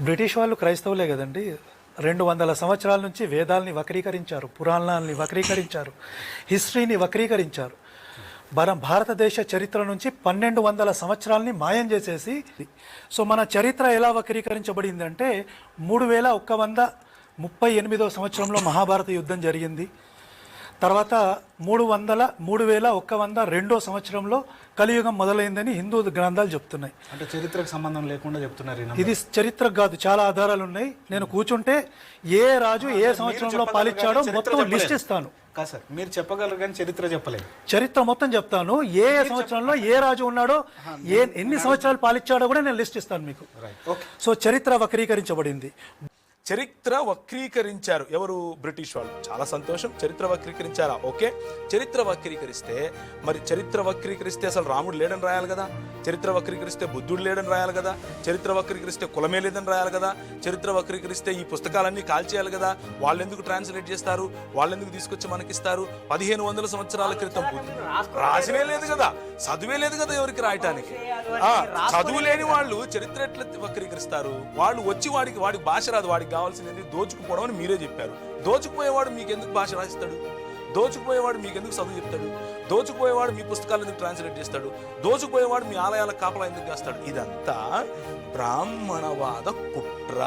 British వాళ్ళు క్రైస్తవులే కదండి. రెండు వందల సంవత్సరాల నుంచి వేదాల్ని వక్రీకరించారు పురాణాలని వక్రీకరించారు హిస్టరీని వక్రీకరించారు. మన భారతదేశ చరిత్ర నుంచి పన్నెండు వందల సంవత్సరాలని మాయం చేసేసి సో మన చరిత్ర ఎలా వక్రీకరించబడిందంటే మూడు వేల ఒక్క వంద ముప్పై ఎనిమిదో సంవత్సరంలో మహాభారత యుద్ధం జరిగింది. తర్వాత మూడు వందల మూడు వేల ఒక్క వంద రెండో సంవత్సరంలో కలియుగం మొదలైందని హిందూ గ్రంథాలు చెప్తున్నాయి. అంటే చరిత్రకు సంబంధం లేకుండా చెప్తున్నారు ఇది చరిత్ర కాదు చాలా ఆధారాలు ఉన్నాయి. నేను కూర్చుంటే ఏ రాజు ఏ సంవత్సరంలో పాలించాడో మొత్తం. లిస్ట్ ఇస్తాను. కాదు సార్ మీరు చెప్పగలరు కానీ చరిత్ర చెప్పలేదు. చరిత్ర మొత్తం చెప్తాను. ఏ సంవత్సరంలో ఏ రాజు ఉన్నాడో ఏ ఎన్ని సంవత్సరాలు పాలించాడో కూడా నేను లిస్ట్ ఇస్తాను మీకు. సో చరిత్ర వక్రీకరించబడింది. చరిత్ర వక్రీకరించారు. ఎవరు? బ్రిటిష్ వాళ్ళు. చాలా సంతోషం. చరిత్ర వక్రీకరించారా? ఓకే. చరిత్ర వక్రీకరిస్తే మరి చరిత్ర వక్రీకరిస్తే అసలు రాముడు లేడని రాయాలి కదా? చరిత్ర వక్రీకరిస్తే బుద్ధుడు లేడని రాయాలి కదా? చరిత్ర వక్రీకరిస్తే కులమే లేదని రాయాలి కదా? చరిత్ర వక్రీకరిస్తే ఈ పుస్తకాలన్నీ కాల్చేయాలి కదా? వాళ్ళు ఎందుకు ట్రాన్స్లేట్ చేస్తారు? వాళ్ళు ఎందుకు తీసుకొచ్చి మనకిస్తారు? పదిహేను వందల సంవత్సరాల క్రితం రాసినే లేదు కదా? చదువే లేదు కదా ఎవరికి రాయటానికి? చదువు లేని వాళ్ళు చరిత్ర ఎట్లా వక్రీకరిస్తారు? వాళ్ళు వచ్చి వాడికి వాడికి భాష రాదు. వాడికి కావాల్సింది దోచుకుపోవడం అని మీరే చెప్పారు. దోచుకుపోయేవాడు మీకు ఎందుకు భాష రాసిస్తాడు? దోచుకుపోయేవాడు మీకు ఎందుకు చదువు చెప్తాడు? దోచుకుపోయేవాడు మీ పుస్తకాలు ఎందుకు ట్రాన్స్లేట్ చేస్తాడు? దోచుకుపోయేవాడు మీ ఆలయాల కాపలా ఎందుకు చేస్తాడు? ఇదంతా బ్రాహ్మణవాద కుట్ర.